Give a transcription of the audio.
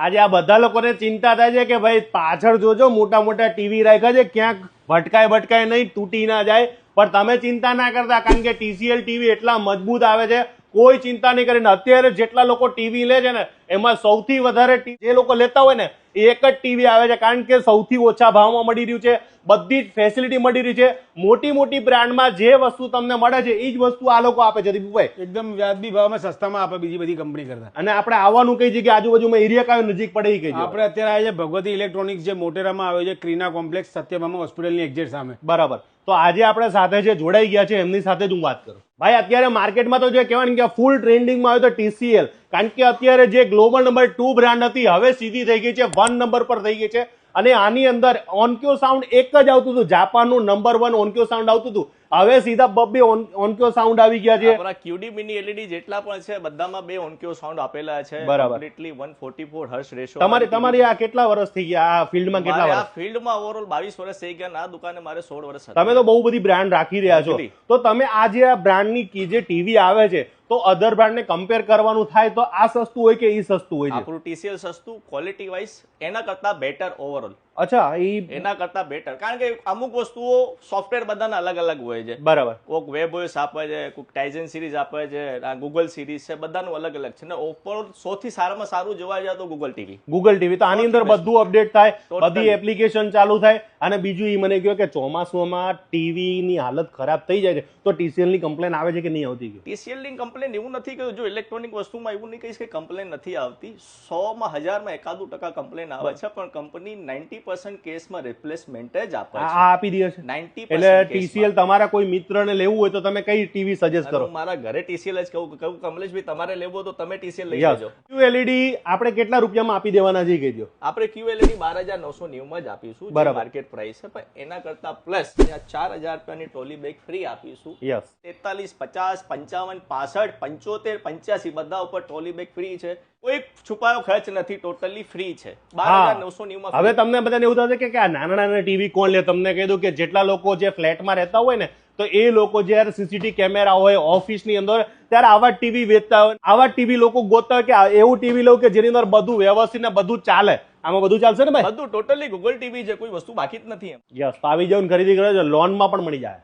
આજે આ બધા લોકોને ચિંતા થાય છે કે ભાઈ પાછળ જોજો, મોટા મોટા ટીવી રાખ્યા છે, ક્યાંક ભટકાય ભટકાય નહીં, તૂટી ના જાય. પણ તમે ચિંતા ના કરતા, કારણ કે ટીસીએલ ટીવી એટલા મજબૂત આવે છે, કોઈ ચિંતા નહીં કરીને. અત્યારે જેટલા લોકો ટીવી લે છે ને, એમાં સૌથી વધારે જે લોકો લેતા હોય ને એ એક જ ટીવી આવે છે કારણ કે સૌથી ઓછા ભાવમાં મળી રહ્યું છે બધી જ ફેસિલિટી મળી રહી છે. મોટી મોટી બ્રાન્ડમાં જે વસ્તુ તમને મળે છે એ જ વસ્તુ આ લોકો આપે છે દીપુભાઈ. એકદમ વ્યાજબી ભાવમાં સસ્તામાં આપે બીજી બધી કંપની કરતા. અને આપણે આવવાનું કઈ જગ્યાએ આજુબાજુમાં એરિયા કયો નજીક પડે એ કઈ આપણે અત્યારે આવે છે ભગવતી ઇલેક્ટ્રોનિક્સ જે મોટેરામાં આવે છે ક્રીના કોમ્પ્લેક્સ સત્યભામા હોસ્પિટલની એક્ઝેટ સામે. બરાબર. તો આજે આપણે સાથે જે જોડાઈ ગયા છે એમની સાથે જ હું વાત કરું. ભાઈ અત્યારે માર્કેટમાં તો જે કહેવાય ને કે ફૂલ ટ્રેન્ડિંગમાં આવ્યો તો ટીસીએલ કારણ કે અત્યારે જે ગ્લોબલ નંબર ટુ બ્રાન્ડ હતી હવે સીધી થઈ ગઈ છે વન નંબર પર થઈ ગઈ છે. અને આની અંદર ઓનક્યો સાઉન્ડ એક જ આવતું હતું જાપાનનું નંબર વન ઓનક્યો સાઉન્ડ આવતું હતું. હવે સીધા બબ્બે ઓનક્યો સાઉન્ડ આવી ગયા છે. ક્યુડી મિની એલઈડી જેટલા પણ છે બધામાં બે ઓનક્યો સાઉન્ડ આપેલા છે. બરાબર. કમ્પ્લીટલી 144 હર્ષ રેશો તમારે તમારી આ કેટલા વર્ષ થઈ ગયા? આ ફિલ્ડમાં કેટલા વર્ષ? ફિલ્ડમાં ઓવરઓલ 22 વર્ષ થઈ ગયા ના આ દુકાને મારે 16 વર્ષ હતા તમે તો બહુ બધી બ્રાન્ડ રાખી રહ્યા છો. તો તમે આ જે આ બ્રાન્ડની જે ટીવી આવે છે તો અધર બ્રાન્ડને કમ્પેર કરવાનું થાય તો આ સસ્તું હોય કે એ સસ્તું હોય છે? આપણું ટીસીએલ સસ્તું ક્વોલિટી વાઇઝ એના કરતા બેટર ઓવરઓલ અચ્છા એ એના કરતા બેટર કારણ કે અમુક વસ્તુઓ સોફ્ટવેર બધાના અલગ અલગ હોય છે. બરાબર. કોઈક વેબ ઓએસ આપે છે કોઈક ટાઇઝન સિરીઝ આપે છે આ ગૂગલ સિરીઝ છે બધાનું અલગ અલગ છે. ને ઓપર સૌથી સારામાં સારું જોવા જાય તો ગૂગલ ટીવી ગૂગલ ટીવી તો આની અંદર બધું અપડેટ થાય. બધી એપ્લિકેશન ચાલુ થાય. અને બીજું એ મને કહ્યું કે ચોમાસુમાં ટીવીની હાલત ખરાબ થઈ જાય છે તો ટીસીએલની ની કમ્પ્લેન આવે છે કે નહીં આવતી? ટીસીએલની ની કમ્પ્લેન એવું નથી કે જો ઇલેક્ટ્રોનિક વસ્તુમાં એવું નહીં કહીશ કે કમ્પ્લેન નથી આવતી. સોમાં હજારમાં એકાદું ટકા કમ્પ્લેન આવે છે પણ કંપની નાઇન્ટી પર્સન્ટ કેસમાં રિપ્લેસમેન્ટ જ આપે છે. આપી દે છે. નાઇન્ટી એટલે ટીસીએલ તમારા કોઈ મિત્રને લેવું હોય તો તમે કઈ ટીવી સજેસ્ટ કરો? મારા ઘરે ટીસીએલ જ કહું કહું કમલેશભાઈ તમારે લેવો તો તમે ટીસીએલ લઈ જજો ક્યુ એલઈડી આપણે કેટલા રૂપિયામાં આપી દેવાના છે કહી દો આપણે ક્યુ એલઈડી બાર હજાર નવસો નેવું જ આપીશું બરાબર. માર્કેટ પ્રાઇસ છે પણ એના કરતા પ્લસ ચાર હજાર રૂપિયાની ટ્રોલી બેગ ફ્રી આપીશું. યસ તેતાલીસ પચાસ પંચાવન પાસઠ પંચોતેર પંચ્યાસી બધા ઉપર ટ્રોલી બેગ ફ્રી છે. કોઈ છુપાયો ખર્ચ નથી ટોટલી ફ્રી છે. હવે તમને બધાને એવું થશે કે આ નાના નાના ટીવી કોણ લે? તમને કહી દઉં કે જેટલા લોકો જે ફ્લેટમાં રહેતા હોય ને તો એ લોકો જ્યારે સીસીટીવી કેમેરા હોય ઓફિસની અંદર ત્યારે આવા ટીવી વેચતા હોય. આવા ટીવી લોકો ગોતતા હોય કે એવું ટીવી લઉં કે જેની અંદર બધું વ્યવસ્થિત ને બધું ચાલે. આમાં બધું ચાલશે ને ભાઈ? બધું ટોટલી ગૂગલ ટીવી છે કોઈ વસ્તુ બાકી જ નથી એમ. યસ આવી જાવ ખરીદી કરો લોનમાં પણ મળી જાય.